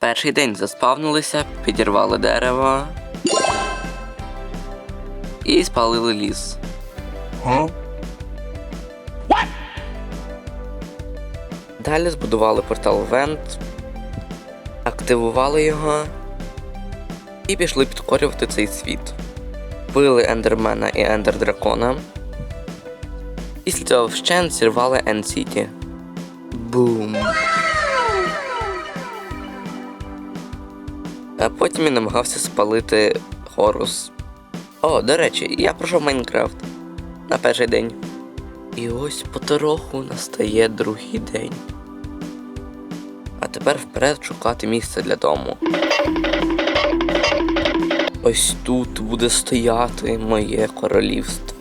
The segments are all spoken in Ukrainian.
Перший день заспавнилися, підірвали дерево і спалили ліс. Далі збудували портал Вент, активували його і пішли підкорювати цей світ. Били Ендермена і Ендер Дракона. Після цього вщент зірвали Енд Сіті. Бум. А потім я намагався спалити Хорус. О, до речі, я пройшов Майнкрафт на перший день. І ось потроху настає другий день. А тепер вперед шукати місце для дому. Ось тут буде стояти моє королівство.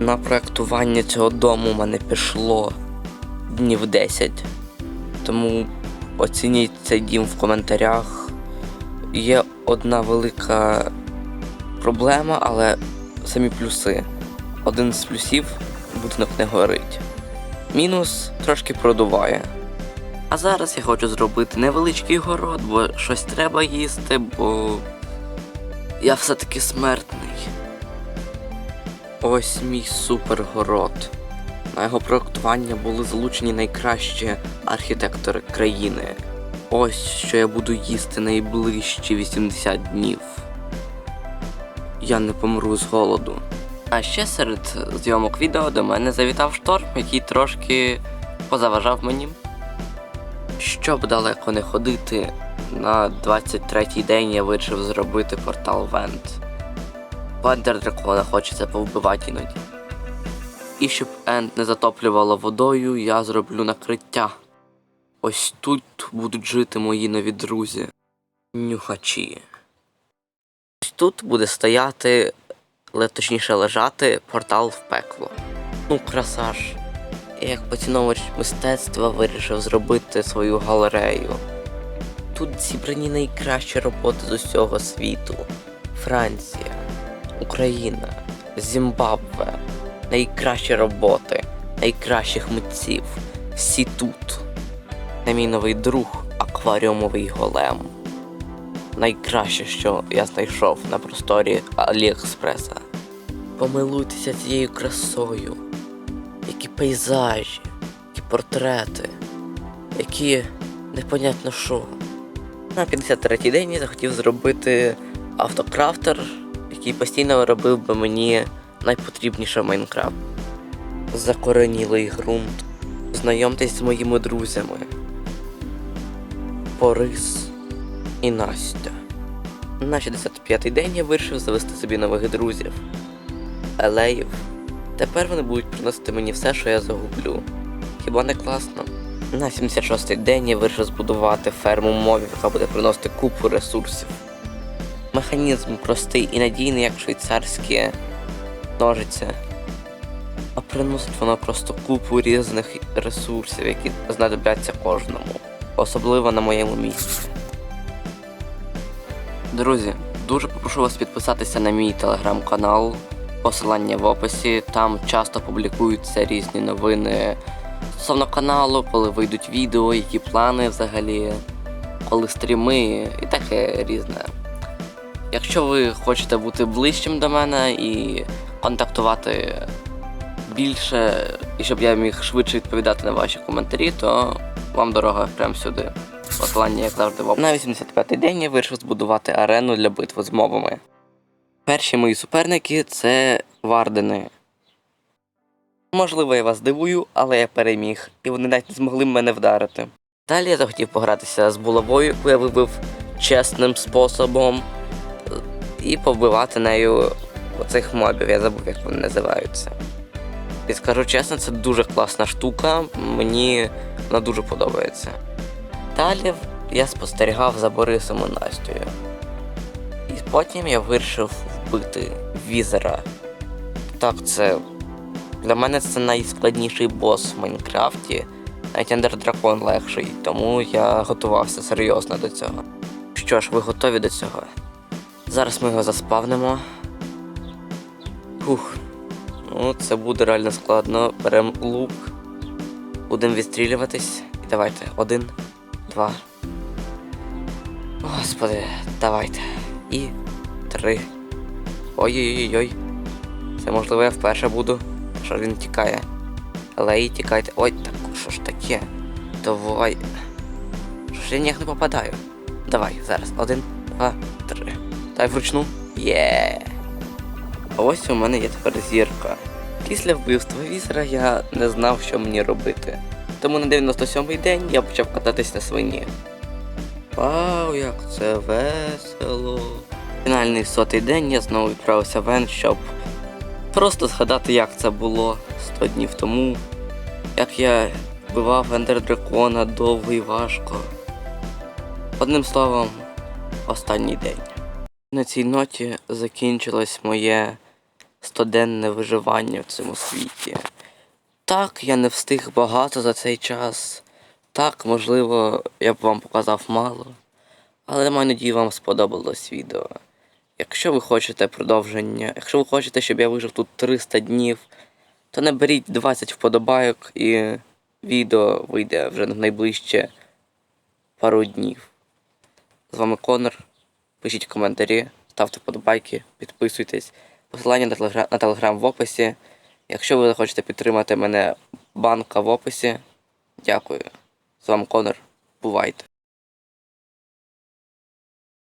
На проектування цього дому в мене пішло днів 10. Тому оцініть цей дім в коментарях. Є одна велика проблема, але самі плюси. Один з плюсів будинок не горить. Мінус трошки продуває. А зараз я хочу зробити невеличкий город, бо щось треба їсти, бо я все-таки смертний. Ось мій супергород. На його проектування були залучені найкращі архітектори країни. Ось що я буду їсти найближчі 80 днів. Я не помру з голоду. А ще серед зйомок відео до мене завітав шторм, який трошки позаважав мені. Щоб далеко не ходити, на 23-й день я вирішив зробити портал Вент. Бандер дракона хочеться повбивати іноді. І щоб Енд не затоплювало водою, я зроблю накриття. Ось тут будуть жити мої нові друзі. Нюхачі. Ось тут буде стояти, точніше лежати портал в пекло. Ну, красаж. Як поціновувач мистецтва вирішив зробити свою галерею. Тут зібрані найкращі роботи з усього світу: Франція, Україна, Зімбабве. Найкращі роботи, найкращих митців. Всі тут. Це мій новий друг акваріумовий голем. Найкраще, що я знайшов на просторі Аліекспреса. Помилуйтеся цією красою. Які пейзажі, які портрети, які непонятно що. На 53-й день я захотів зробити автокрафтер, який постійно робив би мені найпотрібніше в Майнкрафт. Закоренілий ґрунт. Знайомтесь з моїми друзями. Борис і Настя. На 65-й день я вирішив завести собі нових друзів. Елеїв. Тепер вони будуть приносити мені все, що я загублю. Хіба не класно? На 76-й день я вирішив збудувати ферму мовів, яка буде приносити купу ресурсів. Механізм простий і надійний, як швейцарські ножиці. А приносить вона просто купу різних ресурсів, які знадобляться кожному, особливо на моєму місці. Друзі, дуже попрошу вас підписатися на мій телеграм-канал, посилання в описі. Там часто публікуються різні новини стосовно каналу, коли вийдуть відео, які плани взагалі, коли стріми і таке різне. Якщо ви хочете бути ближчим до мене і контактувати більше, і щоб я міг швидше відповідати на ваші коментарі, то вам дорога прямо сюди. Посилання, як завжди, в. На 85-й день я вирішив збудувати арену для битви з мовами. Перші мої суперники це вардени. Можливо, я вас дивую, але я переміг, і вони навіть не змогли мене вдарити. Далі я захотів погратися з булавою, яку я вибив чесним способом, і повбивати нею оцих мобів, я забув, як вони називаються. І скажу чесно, це дуже класна штука, мені вона дуже подобається. Далі я спостерігав за Борисом і Настю. І потім я вирішив вбити візера. Так, це. Для мене це найскладніший бос в Майнкрафті. Навіть Ендер Дракон легший, тому я готувався серйозно до цього. Що ж, ви готові до цього? Зараз ми його заспавнимо. Фух. Ну, це буде реально складно. Беремо лук. Будемо відстрілюватись. І давайте. Один, два, Господи, давайте. І три. Ой-ой-ой. Це можливо я вперше буду. Що він тікає. Але і тікайте. Ой, так що ж таке? Давай. Що ж я ніяк не попадаю? Давай, зараз. Один, два, три. Дай вручну. Є. А ось у мене є тепер зірка. Після вбивства візера я не знав, що мені робити. Тому на 97-й день я почав кататись на свині. Вау, як це весело. Фінальний сотий день я знову відправився в Ен, щоб просто згадати, як це було 100 днів тому. Як я вбивав Ендер Дракона довго і важко. Одним словом, останній день. На цій ноті закінчилось моє стоденне виживання в цьому світі. Так, я не встиг багато за цей час. Так, можливо, я б вам показав мало. Але маю надію, вам сподобалось відео. Якщо ви хочете продовження, якщо ви хочете, щоб я вижив тут 300 днів, то наберіть 20 вподобайок і відео вийде вже на найближче пару днів. З вами Конор. Пишіть коментарі, ставте вподобайки, підписуйтесь. Посилання на телеграм, в описі. Якщо ви захочете підтримати мене, банка в описі. Дякую. З вами Конор. Бувайте.